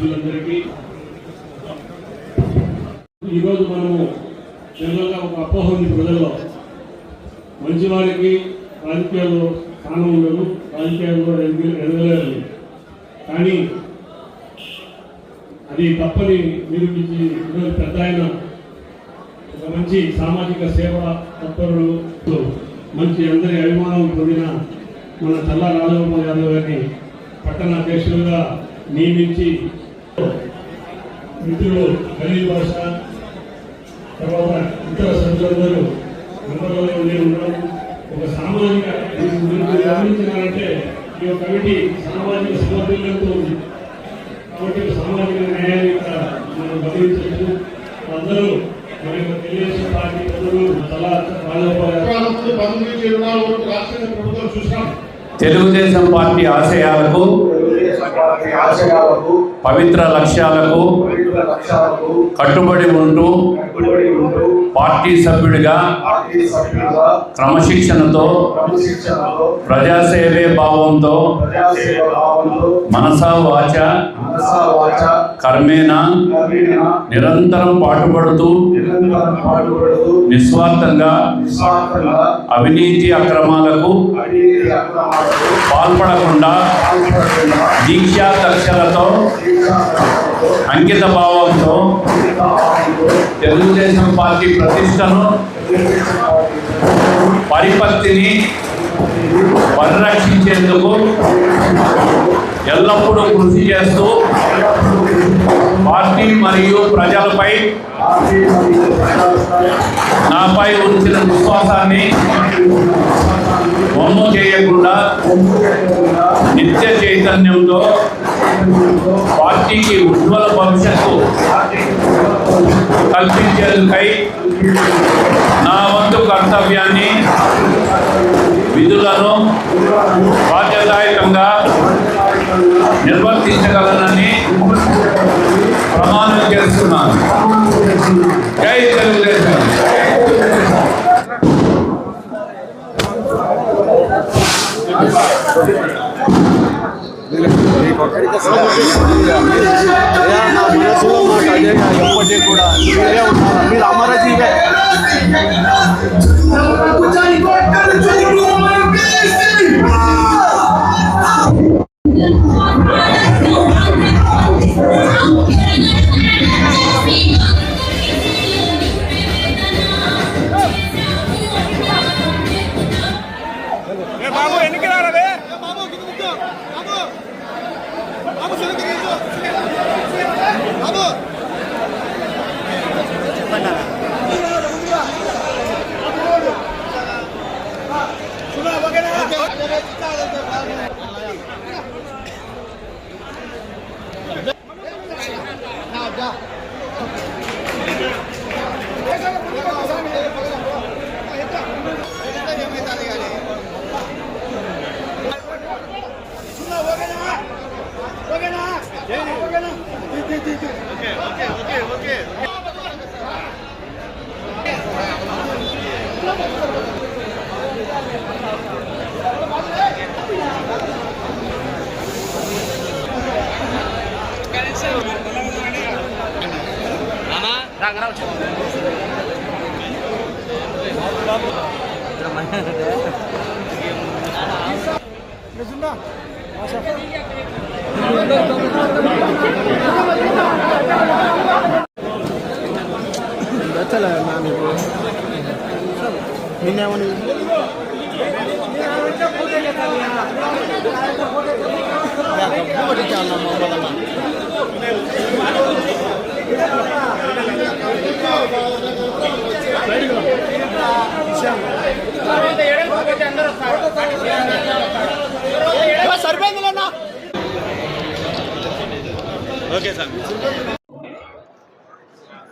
సభ్యులందరికీ ఈరోజు మనము జనరల్గా ఒక అపోహ ఉంది ప్రజల్లో మంచివారికి రాజకీయాల్లో స్థానం ఉండదు రాజకీయాల్లో ఎదగలేదు కానీ అది తప్పని నిరూపించి ఈరోజు పెద్ద ఆయన ఒక మంచి సామాజిక సేవ తత్పరులు మంచి అందరి అభిమానం పొందిన మన చల్లా రాజగోపాల్ యాదవ్ గారిని పట్టణ అధ్యక్షులుగా నియమించి మిత్రులు ఖలీల్ భాష తర్వాత ఇతర సభ్యులందరూ మెంబర్లలో ఉండి ఉండడం ఒక సామాజిక మీరు గమనించినారంటే ఈ యొక్క కమిటీ సామాజిక సమతుల్యంతో ఉంది. కాబట్టి సామాజిక న్యాయాన్ని మనం గమనించవచ్చు. అందరూ మన యొక్క తెలుగుదేశం పార్టీ ప్రజలు రాష్ట్ర ప్రభుత్వం తెలుగుదేశం పార్టీ ఆశయాలకు పవిత్ర లక్ష్యాలకు కట్టుబడి ఉంటూ పార్టీ సభ్యుడిగా క్రమశిక్షణతో ప్రజాసేవే భావంతో మనసా వాచ కర్మేణ నిరంతరం పాటుపడుతూ నిస్వార్థంగా అవినీతి అక్రమాలకు పాల్పడకుండా దీక్షా దీక్షాపరులతో, అంకిత భావంతో తెలుగుదేశం పార్టీ ప్రతిష్టను పరిపత్తిని పరిరక్షించేందుకు ఎల్లప్పుడూ కృషి చేస్తూ పార్టీ మరియు ప్రజలపై నాపై ఉంచిన విశ్వాసాన్ని వమ్ము చేయకుండా నిత్య చైతన్యంతో పార్టీకి ఉజ్వల భవిష్యత్తు కల్పించేందుకై నా వంతు కర్తవ్యాన్ని విధులను బాధ్యతాయుతంగా నిర్వర్తించగలనని ప్రమాణం చేస్తున్నాను జై తెలుగుదేశం Thank you. మనసులో మాట అదే ఎప్పటికీ కూడా మీరే ఉన్నారు మీరు అమరజీవే వచ్చలే నా మీకు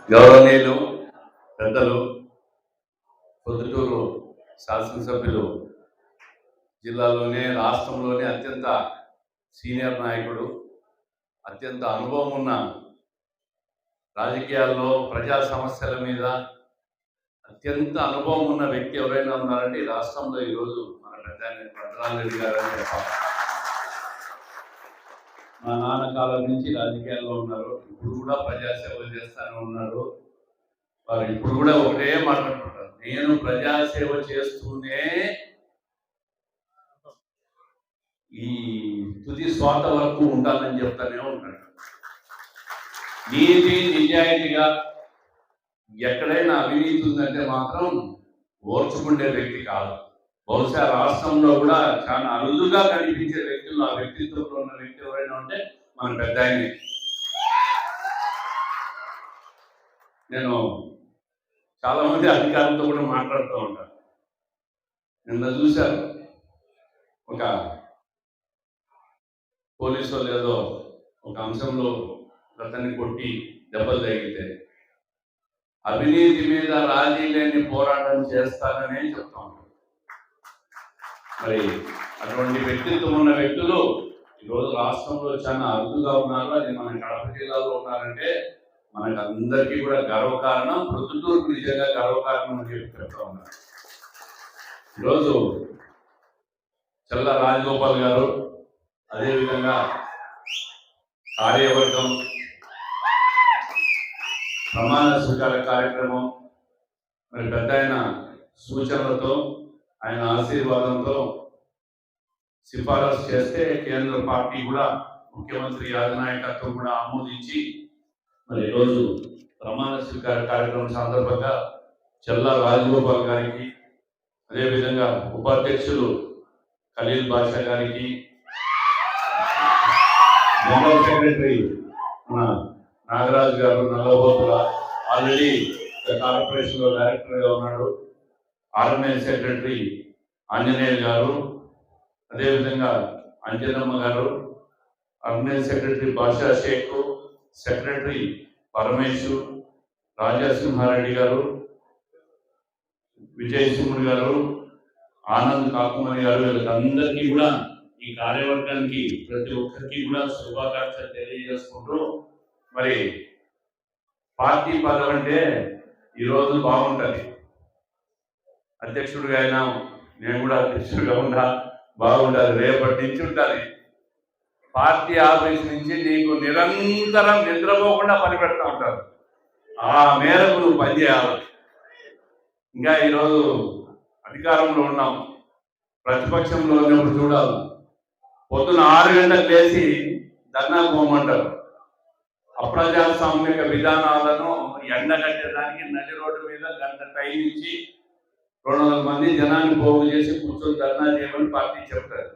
గౌరవనీయులు పెద్దలు పొద్దుటూరు శాసనసభ్యులు జిల్లాలోనే రాష్ట్రంలోనే అత్యంత సీనియర్ నాయకుడు అత్యంత అనుభవం ఉన్న రాజకీయాల్లో ప్రజా సమస్యల మీద అత్యంత అనుభవం ఉన్న వ్యక్తి ఎవరైనా ఉన్నారంటే ఈ రాష్ట్రంలో ఈరోజు మన పెద్ద భద్రారెడ్డి గారు అని చెప్పాలి. మా నాన్న కాలం నుంచి రాజకీయాల్లో ఉన్నారు. ఇప్పుడు కూడా ప్రజాసేవ చేస్తానే ఉన్నారు. వారు ఇప్పుడు కూడా ఒకటే మాట్లాడుకుంటారు నేను ప్రజాసేవ చేస్తూనే ఈ తుది స్వాత వరకు ఉంటానని చెప్తానే ఉంటాడు నీతి నిజాయితీగా ఎక్కడైనా అవినీతి ఉందంటే మాత్రం ఓర్చుకుండే వ్యక్తి కాదు. బహుశా రాష్ట్రంలో కూడా చాలా అరుదుగా కనిపించే వ్యక్తులు ఆ వ్యక్తిత్వంలో ఉన్న వ్యక్తి ఎవరైనా ఉంటే మన పెద్ద ఆయనే. నేను చాలా మంది అధికారులతో కూడా మాట్లాడుతూ ఉంటాను. నిన్న చూశాను. ఒక పోలీసు లేదో ఏదో ఒక అంశంలో అతన్ని కొట్టి దెబ్బలు తగిలితే. అవినీతి మీద రాజీ లేని పోరాటం చేస్తాననే చెప్తా మరి అటువంటి వ్యక్తిత్వం ఉన్న వ్యక్తులు ఈరోజు రాష్ట్రంలో చాలా అరుదుగా ఉన్నారు. అది మన కడప జిల్లాలో ఉన్నారంటే మనకు అందరికీ కూడా గర్వకారణం ప్రొద్దుటూరుకు నిజంగా గర్వకారణం అని చెప్పి చెప్తా ఉన్నారు. ఈరోజు చల్ల రాజగోపాల్ గారు అదేవిధంగా కార్యవర్గం ప్రమాణ స్వీకార కార్యక్రమం మరి పెద్ద ఆయన సూచనలతో ఆయన ఆశీర్వాదంతో సిఫారసు చేస్తే కేంద్ర పార్టీ కూడా ముఖ్యమంత్రి యాదనాయకత్వం కూడా ఆమోదించి మరి ఈరోజు ప్రమాణ స్వీకార కార్యక్రమం సందర్భంగా చెల్లా రాజగోపాల్ గారికి అదేవిధంగా ఉపాధ్యక్షులు ఖలీల్ బాషా గారికి జనరల్ సెక్రటరీ మన నాగరాజు గారు నల్లబోతుల ఆల్రెడీ కార్పొరేషన్లో డైరెక్టర్గా ఉన్నాడు. ఆర్గనైజ్ సెక్రటరీ ఆంజనేయులు గారు అదేవిధంగా Anjanamma garu organise secretary Basha Shaik secretary Paramesu Rajasimha Reddy garu Vijayasimhudu garu Anand కాకుమారి గారు వీళ్ళకందరికీ కూడా ఈ కార్యవర్గానికి ప్రతి ఒక్కరికి కూడా శుభాకాంక్షలు తెలియజేసుకుంటూ మరి పార్టీ పదం అంటే ఈరోజు బాగుంటుంది. అధ్యక్షుడిగా అయినా నేను కూడా అధ్యక్షుడిగా ఉన్నా బాగుంటుంది రేపటి నుంచి ఉంటుంది పార్టీ ఆఫీస్ నుంచి నీకు నిరంతరం నిద్రపోకుండా పని పెడతా ఉంటారు. ఆ మేరకు నువ్వు పనిచేయాలి ఇంకా ఈరోజు అధికారంలో ఉన్నాం. ప్రతిపక్షంలో ఉన్నప్పుడు చూడాలి. పొద్దున ఆరు గంటలకు లేచి ధర్నా పోమంటారు. అప్రజాస్వామిక విధానాలను ఎండగట్టేదానికి నది రోడ్డు మీద గంట టైం ఇచ్చి రెండు వందల మంది జనాన్ని పోగు చేసి కూర్చొని ధర్నా చేయమని పార్టీ చెప్తారు.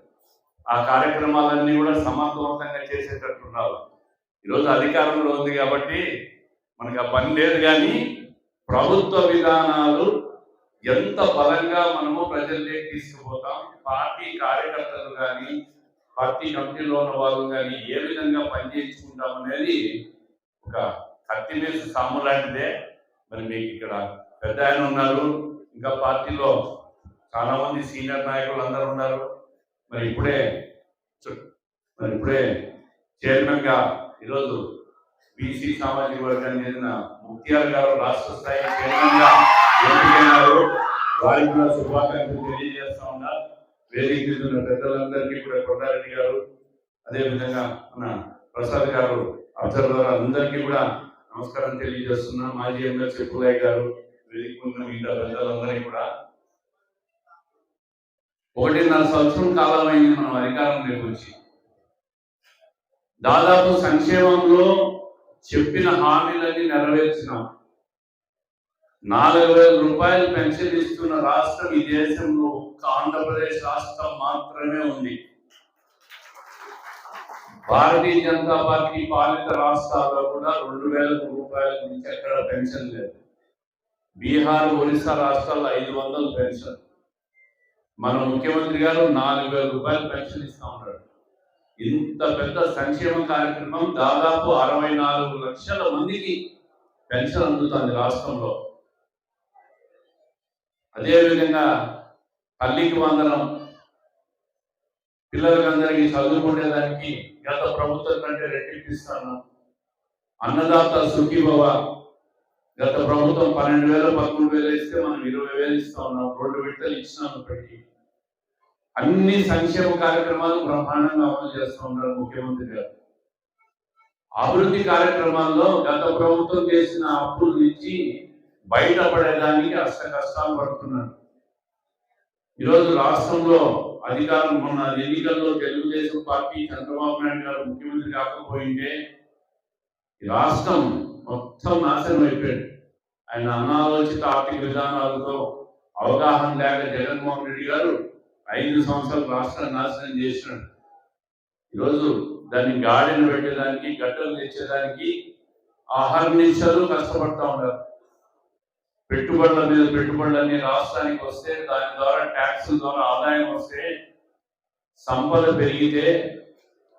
ఆ కార్యక్రమాలన్నీ కూడా సమర్థవంతంగా చేసేటట్టున్నారు. ఈరోజు అధికారంలో ఉంది కాబట్టి మనకు ఆ పని లేదు కానీ ప్రభుత్వ విధానాలు ఎంత బలంగా మనము ప్రజల్లోకి తీసుకుపోతాం పార్టీ కార్యకర్తలు కానీ పార్టీ కమిటీలో ఉన్న వాళ్ళు కానీ ఏ విధంగా పనిచేయించుకుంటాం అనేది ఒక కత్తి మీద సమ్ము లాంటిదే. మరి మీకు ఇక్కడ పెద్ద ఆయన ఉన్నారు. ఇంకా పార్టీలో చాలా మంది సీనియర్ నాయకులు అందరూ ఉన్నారు. మరి ఇప్పుడే మరి ఇప్పుడే చైర్మన్గా ఈరోజు బీసీ సామాజిక వర్గాన్ని చెందిన ముక్తియార్ గారు రాష్ట్ర స్థాయి చైర్మన్గా ఎన్నికైనారు వారికి కూడా శుభాకాంక్షలు తెలియజేస్తా ఉన్నారు వేదిక మీద ఉన్న పెద్దలందరికీ కూడా కొండారెడ్డి గారు అదే విధంగా మన ప్రసాద్ గారు అబ్జర్వర్ అందరికీ కూడా నమస్కారం తెలియజేస్తున్నా. మాజీ ఎమ్మెల్సీ పుల్లయ్య గారు వేదిక ఉన్న మిగతా పెద్దలందరికీ కూడా. ఒకటిన్నర సంవత్సరం కాలం అయింది మనం అధికారం నిర్వహించి దాదాపు సంక్షేమంలో చెప్పిన హామీలన్నీ నెరవేర్చినాం. నాలుగు వేల రూపాయలు పెన్షన్ ఇస్తున్న రాష్ట్రం ఈ దేశంలో ఒక్క ఆంధ్రప్రదేశ్ రాష్ట్రం మాత్రమే ఉంది. భారతీయ జనతా పార్టీ పాలిత రాష్ట్రాల్లో కూడా రెండు వేల రూపాయల నుంచి ఎక్కడ పెన్షన్ లేదు. బీహార్ ఒరిస్సా రాష్ట్రాల్లో ఐదు వందల పెన్షన్. మన ముఖ్యమంత్రి గారు నాలుగు వేల రూపాయలు పెన్షన్ ఇస్తా ఉన్నాడు. ఇంత పెద్ద సంక్షేమ కార్యక్రమం దాదాపు అరవై నాలుగు లక్షల మందికి పెన్షన్ అందుతుంది రాష్ట్రంలో. అదేవిధంగా తల్లికి వందనం. పిల్లలకందరికీ చదువుకునేదానికి గత ప్రభుత్వం కంటే రెట్టింపిస్తాను. అన్నదాత సుఖీభవ. గత ప్రభుత్వం పన్నెండు వేలు పదమూడు వేలు ఇస్తే మనం ఇరవై వేలు ఇస్తా ఉన్నాం. రెండు విడతలు ఇచ్చినాం ఇప్పటికీ. అన్ని సంక్షేమ కార్యక్రమాలు బ్రహ్మాండంగా అమలు చేస్తూ ఉన్నారు ముఖ్యమంత్రి గారు. అభివృద్ధి కార్యక్రమాల్లో గత ప్రభుత్వం చేసిన అప్పులు ఇచ్చి బయటపడేదానికి అష్ట కష్టాలు పడుతున్నారు. ఈరోజు రాష్ట్రంలో అధికారం మొన్న ఎన్నికల్లో తెలుగుదేశం పార్టీ చంద్రబాబు నాయుడు గారు ముఖ్యమంత్రి కాకపోయింటే ఈ రాష్ట్రం మొత్తం నాశనం అయిపోయాడు. ఆయన అనాలోచిత ఆర్థిక విధానాలతో అవగాహన లేక జగన్మోహన్ రెడ్డి గారు ఐదు సంవత్సరాలు రాష్ట్రాన్ని నాశనం చేసినాడు. ఈరోజు దాన్ని గాడిని పెట్టేదానికి గట్టలు తెచ్చేదానికి ఆహార నిమిషాలు కష్టపడతా ఉన్నారు. పెట్టుబడుల మీద పెట్టుబడులన్నీ రాష్ట్రానికి వస్తే దాని ద్వారా ట్యాక్స్ ద్వారా ఆదాయం వస్తే సంపద పెరిగితే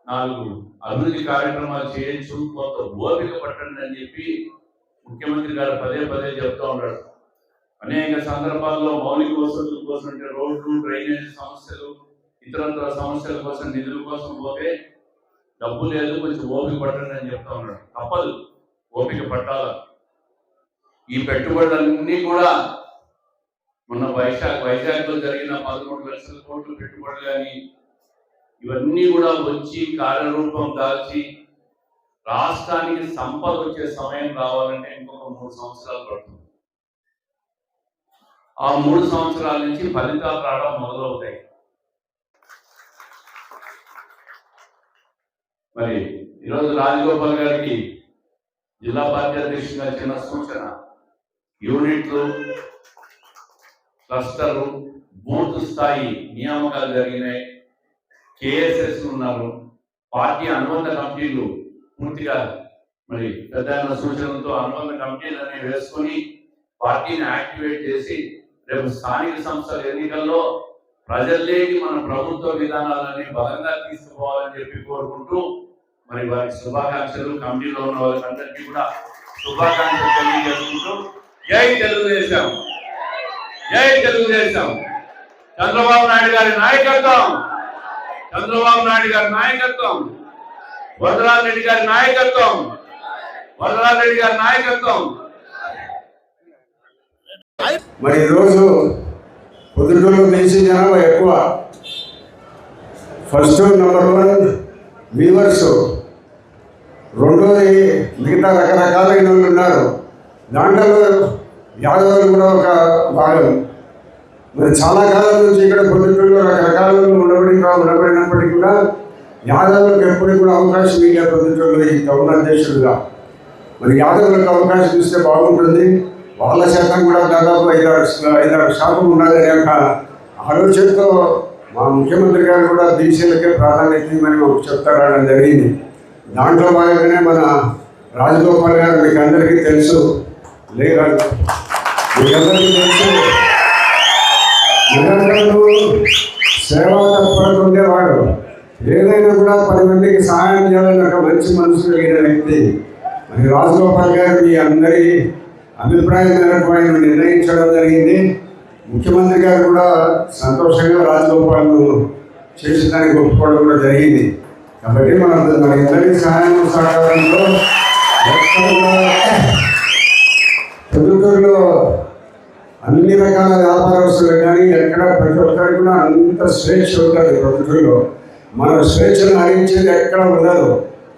నాలుగు అభివృద్ధి కార్యక్రమాలు చేయొచ్చు కొంత ఓపిక పట్టండి అని చెప్పి ముఖ్యమంత్రి గారు పదే పదే చెప్తా ఉన్నాడు అనేక సందర్భాల్లో మౌలిక వసతుల కోసం అంటే రోడ్లు డ్రైనేజ్ సమస్యలు ఇతరత్ర సమస్యల కోసం నిధుల కోసం పోతే డబ్బు లేదు కొంచెం ఓపిక పట్టండి అని చెప్తా ఉన్నాడు తప్పదు. ఓపిక పట్టాల? ఈ పెట్టుబడులన్నీ కూడా మొన్న వైశాఖ వైజాగ్లో జరిగిన పదమూడు లక్షల కోట్లు పెట్టుబడులు కానీ ఇవన్నీ కూడా వచ్చి కార్యరూపం దాల్చి రాష్ట్రానికి సంపద వచ్చే సమయం రావాలంటే ఇంకొక మూడు సంవత్సరాలు పడుతుంది. ఆ మూడు సంవత్సరాల నుంచి ఫలితాలు రావడం మొదలవుతాయి. మరి ఈరోజు రాజగోపాల్ గారికి జిల్లా పార్టీ అధ్యక్షుడిగా చిన్న సూచన యూనిట్లు క్లస్టర్లు బూత్ స్థాయి నియామకాలు జరిగినాయి. కేఎస్ఎస్ ఉన్నారు. పార్టీ అనుబంధ కమిటీలు పూర్తిగా మరి పెద్ద సూచనలతో అనుబంధ కమిటీలు అనేవి వేసుకొని పార్టీని యాక్టివేట్ చేసి రేపు స్థానిక సంస్థల ఎన్నికల్లో ప్రజల్లోకి మన ప్రభుత్వ విధానాలని బలంగా తీసుకుపోవాలని చెప్పి కోరుకుంటూ మరి వారికి శుభాకాంక్షలు. కమిటీలో ఉన్న వారికి అందరికీ కూడా శుభాకాంక్షలు తెలియజేసుకుంటూ జై తెలుగుదేశం. జై తెలుగుదేశం. చంద్రబాబు నాయుడు గారి నాయకత్వం. చంద్రబాబు నాయుడు గారి నాయకత్వం. వరదరాజు రెడ్డి గారి నాయకత్వం. వరదరాజు రెడ్డి గారి నాయకత్వం. మరి ఈరోజు పొద్దుటూరు నుంచి జనాభా ఎక్కువ. First number one weavers. రెండోది మిగతా రకరకాలైన వాళ్ళు ఉన్నారు. దాంట్లో యాదవులు కూడా ఒక భాగం. మరి చాలా కాలం నుంచి ఇక్కడ పొద్దుటూరులో రకరకాల ఉండబడి ఉండబడినప్పటికీ కూడా యాదవులకు ఎప్పటికి కూడా అవకాశం ఇవ్వలే పొద్దుటూరులో ఈ టౌన్ అధ్యక్షుడుగా మరి యాదవులకు అవకాశం ఇస్తే బాగుంటుంది. వాళ్ళ శాతం కూడా దాదాపు ఐదారు ఐదారు శాతం ఉండాలనే ఒక ఆలోచనతో మా ముఖ్యమంత్రి గారు కూడా బీసీలకే ప్రాధాన్యత ఇవ్వమని మాకు చెప్తారడం జరిగింది. దాంట్లో భాగంగానే మన రాజగోపాల్ గారు మీకు అందరికీ తెలుసు. లేదా మీకు ఉండేవాడు ఏదైనా కూడా పది మందికి సహాయం చేయాలని ఒక మంచి మనసు కలిగిన వ్యక్తి. మరి రాజగోపాల్ గారు మీ అందరి అభిప్రాయం మేరకు ఆయన నిర్ణయించడం జరిగింది. ముఖ్యమంత్రి గారు కూడా సంతోషంగా రాజగోపాల్ను చేసేదానికి ఒప్పుకోవడం కూడా జరిగింది. కాబట్టి మన మన ఇద్దరి సహాయం సహకారంలో ఎక్కడ కూడా పొద్దుటూరులో అన్ని రకాల వ్యాపారస్తులు కానీ ఎక్కడ ప్రతి ఒక్కరికి కూడా అంత స్వేచ్ఛ ఉంటుంది ప్రకృతిలో మన స్వేచ్ఛను హరించేది ఎక్కడ ఉండదు.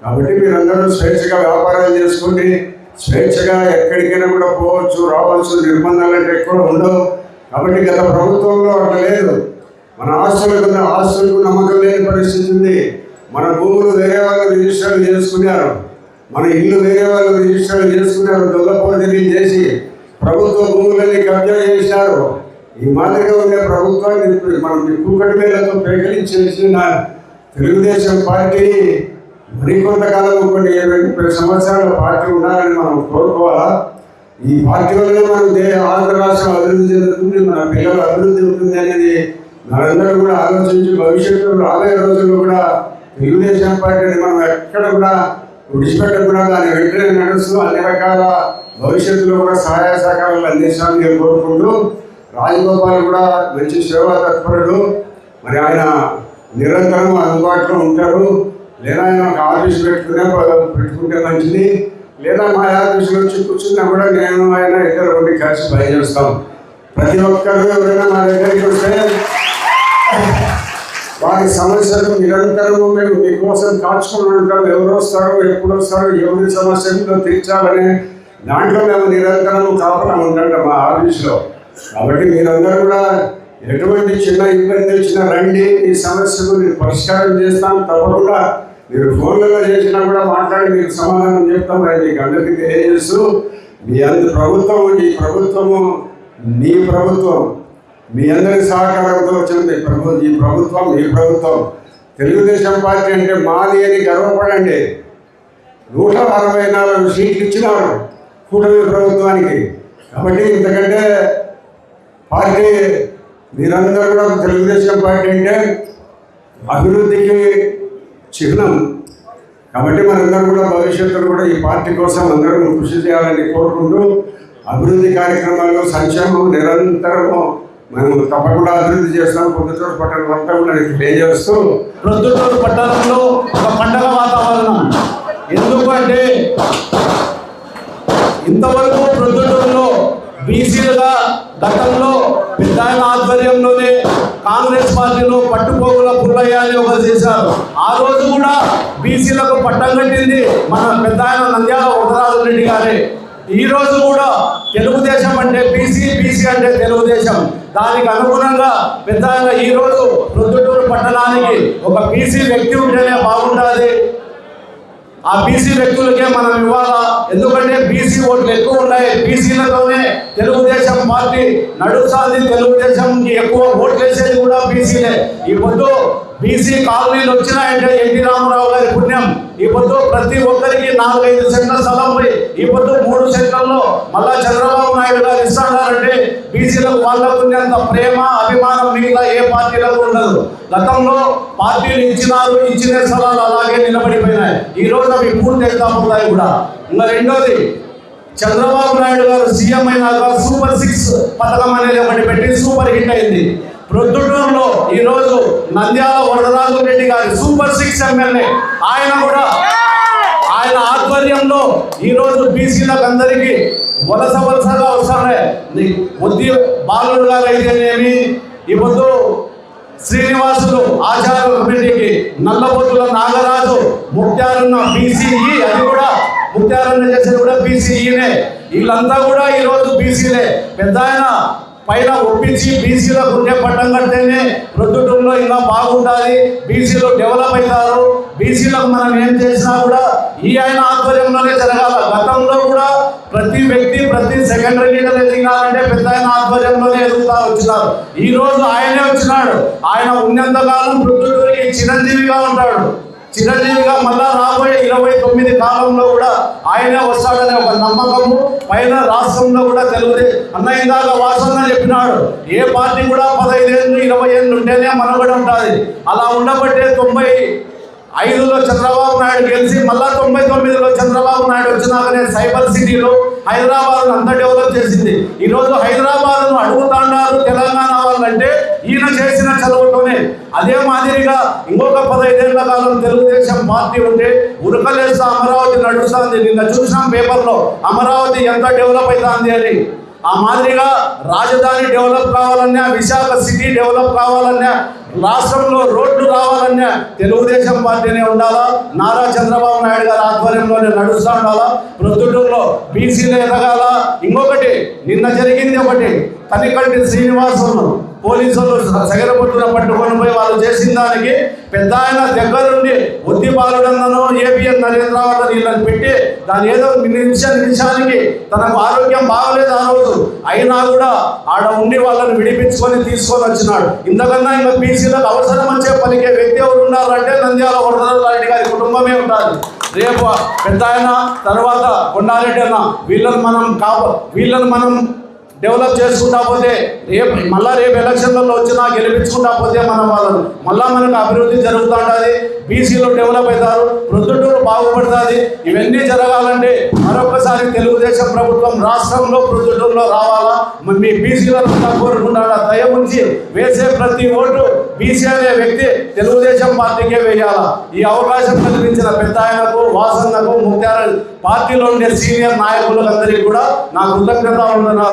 కాబట్టి మీరందరూ స్వేచ్ఛగా వ్యాపారాలు చేసుకోండి స్వేచ్ఛగా ఎక్కడికైనా కూడా పోవచ్చు రావచ్చు నిర్బంధాలు అంటే ఎక్కువ ఉండవు. కాబట్టి గత ప్రభుత్వంలో అట్లా లేదు. మన ఆస్తులకు ఉన్న ఆస్తులకు నమ్మకం లేని పరిస్థితి ఉంది. మన భూములు వేరే వాళ్ళు రిజిస్టర్ చేసుకున్నారు. మన ఇల్లు వేరే వాళ్ళు రిజిస్టర్ చేసుకున్నారు దొల్లపోజరీ చేసి ప్రభుత్వ భూములని కబ్జా చేశారు. ఈ మాదిరిగా ఉండే ప్రభుత్వాన్ని మనం కూకటి వేలతో పేకలించేసిన తెలుగుదేశం పార్టీ మరికొంతకాలం కొన్ని ఇరవై ముప్పై సంవత్సరాల పార్టీ ఉండాలని మనం కోరుకోవాలా? ఈ పార్టీ వల్లనే మనం దే ఆంధ్ర రాష్ట్రం అభివృద్ధి చెందుతుంది మన పిల్లల అభివృద్ధి ఉంటుంది అనేది మనందరూ కూడా ఆలోచించి భవిష్యత్తులో రాబోయే రోజుల్లో కూడా తెలుగుదేశం పార్టీని మనం ఎక్కడ కూడా విడిచిపెట్టకుండా దాన్ని వెంటనే నడుస్తూ అన్ని రకాల భవిష్యత్తులో కూడా సహాయ సహకారాలు అందించాలని నేను కోరుకుంటూ రాజగోపాల్ కూడా మంచి సేవా తత్పరుడు. మరి ఆయన నిరంతరం అందుబాటులో ఉంటారు. లేదా ఆయన ఒక ఆఫీస్ పెట్టుకునే పెట్టుకుంటే మంచిది. లేదా మా ఆఫీస్లో వచ్చి కూర్చున్నా కూడా నేను ఆయన ఇద్దరు ఉండి కలిసి పనిచేస్తాం ప్రతి ఒక్కరు ఎవరైనా మా దగ్గరికి వస్తే వారి సమస్యలు నిరంతరము మేము మీకోసం కాచుకుని ఉంటాం. ఎవరు వస్తారు ఎప్పుడు వస్తారో ఎవరి సమస్యలు తీర్చాలనే దాంట్లో మేము నిరంతరం కాపురం ఉండండి మా ఆఫీస్లో. కాబట్టి మీరందరూ కూడా ఎటువంటి చిన్న ఇబ్బంది వచ్చినా రండి ఈ సమస్యలు నేను పరిష్కారం చేస్తాను తప్పకుండా మీరు ఫోన్లలో చేసినా కూడా మాట్లాడి మీకు సమాధానం చెప్తాం. అది మీకు అందరికీ తెలియజేస్తూ మీ అందరి ప్రభుత్వం ఈ ప్రభుత్వము నీ ప్రభుత్వం. మీ అందరి సహకారంతో వచ్చింది. ప్రభు ఈ ప్రభుత్వం మీ ప్రభుత్వం. తెలుగుదేశం పార్టీ అంటే మాది అని గర్వపడండి. నూట అరవై నాలుగు సీట్లు ఇచ్చినారు. కూటమి ప్రభుత్వానికి. కాబట్టి ఇంతకంటే పార్టీ మీరందరూ కూడా తెలుగుదేశం పార్టీ అంటే అభివృద్ధికి చిహ్నం. కాబట్టి మనందరం కూడా భవిష్యత్తులో కూడా ఈ పార్టీ కోసం అందరం కృషి చేయాలని కోరుకుంటూ అభివృద్ధి కార్యక్రమాల్లో సంక్షేమం నిరంతరము మేము తప్పకుండా అభివృద్ధి చేస్తాం. పొద్దుటూరు పట్టణం అంతా కూడా తెలియజేస్తూ ప్రొద్దుటూరు పట్టణంలో ఒక పండగ వాతావరణం ఎందుకు అంటే ఇంతవరకు ప్రొద్దుటూరులో బీసీలుగా గతంలో పెద్ద ఆధ్వర్యంలోనే కాంగ్రెస్ పార్టీలో పట్టుపోగుల పుల్లయ్య అని ఒక చేశారు. ఆ రోజు కూడా బీసీలకు పట్టం కట్టింది మన పెద్ద ఆయన నంద్యాల ఉదరాజు రెడ్డి గారే. ఈ రోజు కూడా తెలుగుదేశం అంటే బీసీ బీసీ అంటే తెలుగుదేశం. దానికి అనుగుణంగా పెద్ద ఈ రోజు ప్రొద్దుటూరు పట్టణానికి ఒక బీసీ వ్యక్తి ఉంటేనే బాగుంటుంది. ఆ బీసీ వ్యక్తులకే మనం ఇవ్వాలా? ఎందుకంటే బీసీ ఓట్లు ఎక్కువ ఉన్నాయి. బీసీలతోనే తెలుగుదేశం పార్టీ నడుస్తుంది. తెలుగుదేశంకి ఎక్కువ ఓట్లు వేసేది కూడా బీసీలే ఈ పొద్దు బీసీ కాలనీలు వచ్చినాయంటే ఎన్టీ రామారావు గారి పుణ్యం. ఈ పొద్దు ప్రతి ఒక్కరికి నాలుగైదు సెంట్ల స్థలం పోయి ఈ పొద్దు మూడు సెంట్లలో మళ్ళా చంద్రబాబు నాయుడు గారు ఇస్తాడారంటే బీసీలకు వాళ్ళకు ఉన్నంత ప్రేమ అభిమానం మిగతా ఏ పార్టీలకు ఉండదు. గతంలో పార్టీలు ఇచ్చినారు ఇచ్చిన స్థలాలు అలాగే నిలబడిపోయినాయి. ఈ రోజు అవి పూర్తి అవుతాయి కూడా. ఇంకా రెండోది చంద్రబాబు నాయుడు గారు సీఎం అయినాక సూపర్ సిక్స్ పథకం అనేది ఒకటి పెట్టి సూపర్ హిట్ అయింది. ప్రొద్దుటూరులో ఈ రోజు నంద్యాల వరదరాజు రెడ్డి గారి సూపర్ సిక్స్ ఎమ్మెల్యే. ఆయన కూడా ఆయన ఆధ్వర్యంలో ఈ రోజు బీసీలకు అందరికీ వలస వలసగా వస్తున్నాయి ఉద్య బాలుడు గారు అయితేనేమి? ఈ పొద్దు శ్రీనివాసులు ఆచార్య కమిటీకి నల్లబొత్తుల నాగరాజు ముక్తారున్న బీసీఈ అది కూడా ముఖ్యారన్న చేసేది కూడా బీసీఈనే. వీళ్ళంతా కూడా ఈ రోజు బీసీలే. పెద్ద ఆయన పైన ఒప్పించి బీసీలకు ఉండే పట్టం కడితేనే ప్రొద్దుటూరులో ఇంకా బాగుంటుంది బీసీలు డెవలప్ అవుతారు. బీసీలకు మనం ఏం చేసినా కూడా ఈ ఆయన ఆధ్వర్యంలోనే జరగాల. గతంలో కూడా ప్రతి వ్యక్తి ప్రతి సెకండరీ లీడర్ ఎదిగాలంటే పెద్ద ఆయన ఆధ్వర్యంలోనే ఎదుగుతా వచ్చినారు. ఈ రోజు ఆయనే వచ్చినాడు. ఆయన ఉన్నంతకాలం ప్రొద్దుటూరికి చిరంజీవిగా ఉంటాడు. చిరంజీవిగా మళ్ళా రాబోయే ఇరవై తొమ్మిది కాలంలో కూడా ఆయనే వస్తాడనే ఒక నమ్మకము. పైన రాష్ట్రంలో కూడా తెలుగుదే. అన్న ఇందాక వాసన చెప్పినాడు ఏ పార్టీ కూడా పదహైదేళ్ళు ఇరవై ఏళ్ళు ఉంటేనే మనగడ ఉంటుంది. అలా ఉండబట్టే తొంభై ఐదులో చంద్రబాబు నాయుడు గెలిచి మళ్ళా తొంభై తొమ్మిదిలో చంద్రబాబు నాయుడు వచ్చినాకనే సైబర్ సిటీలో హైదరాబాద్ అంతా డెవలప్ చేసింది. ఈరోజు హైదరాబాద్ను హైదరాబాద్ అడుగుతాండారు తెలంగాణ వాళ్ళంటే ఈయన చేసిన చదువుతోనే అదే మాదిరిగా ఇంకొక పదహైదేళ్ళ కాలం తెలుగుదేశం పార్టీ ఉంటే ఉరకలేస్తా అమరావతి నడుస్తుంది. నిన్న చూసాం పేపర్లో అమరావతి ఎంత డెవలప్ అవుతుంది అని. ఆ మాదిరిగా రాజధాని డెవలప్ కావాలన్నా విశాఖ సిటీ డెవలప్ కావాలన్నా రాష్ట్రంలో రోడ్లు రావాలన్నా తెలుగుదేశం పార్టీనే ఉండాలా? నారా చంద్రబాబు నాయుడు గారి ఆధ్వర్యంలోనే నడుస్తూ ఉండాలా? ప్రొద్దుటూరులో బీసీలు ఎదగాల? ఇంకొకటి నిన్న జరిగింది ఒకటి. తనికంటి శ్రీనివాసులు పోలీసులు సగరపట్టున పట్టుకొని పోయి వాళ్ళు చేసిన దానికి పెద్ద ఆయన దగ్గరుండి ఒత్తి బాలుడన్నను ఏపీఎన్ నరేంద్రరావు వీళ్ళని పెట్టి దాని ఏదో నిమిష నిమిషానికి తనకు ఆరోగ్యం బాగలేదు ఆ రోజు. అయినా కూడా ఆడ ఉండి వాళ్ళని విడిపించుకొని తీసుకొని వచ్చినాడు. ఇంతకన్నా ఇంకా బీసీలకు అవసరం వచ్చే పలికే వ్యక్తి ఎవరు ఉన్నారంటే నంద్యాల వరదరాజు గారి కుటుంబమే ఉంటుంది రేపు పెద్ద ఆయన తర్వాత కొండారెడ్డి అన్న వీళ్ళని మనం కాపు వీళ్ళని మనం డెవలప్ చేసుకుంటా పోతే రేపు మళ్ళా రేపు ఎలక్షన్లలో వచ్చినా గెలిపించుకుంటా పోతే మనం వాళ్ళను మళ్ళా మనకు అభివృద్ధి జరుగుతూ ఉంటుంది. బీసీలు డెవలప్ అవుతారు ప్రొద్దుటూరు బాగుపడుతుంది. ఇవన్నీ జరగాలంటే మరొకసారి తెలుగుదేశం ప్రభుత్వం రాష్ట్రంలో ప్రొద్దుటూరులో రావాలా? మీ బీసీలను కోరుకుంటాడా దయ ఉంచి వేసే ప్రతి ఓటు బీసీ అనే వ్యక్తి తెలుగుదేశం పార్టీకే వేయాలా? ఈ అవకాశం కల్పించిన పెద్ద ఆయనకు వాసన్నకు ముఖ్యార పార్టీలో ఉండే సీనియర్ నాయకులందరికీ కూడా నా కృతజ్ఞత ఉన్న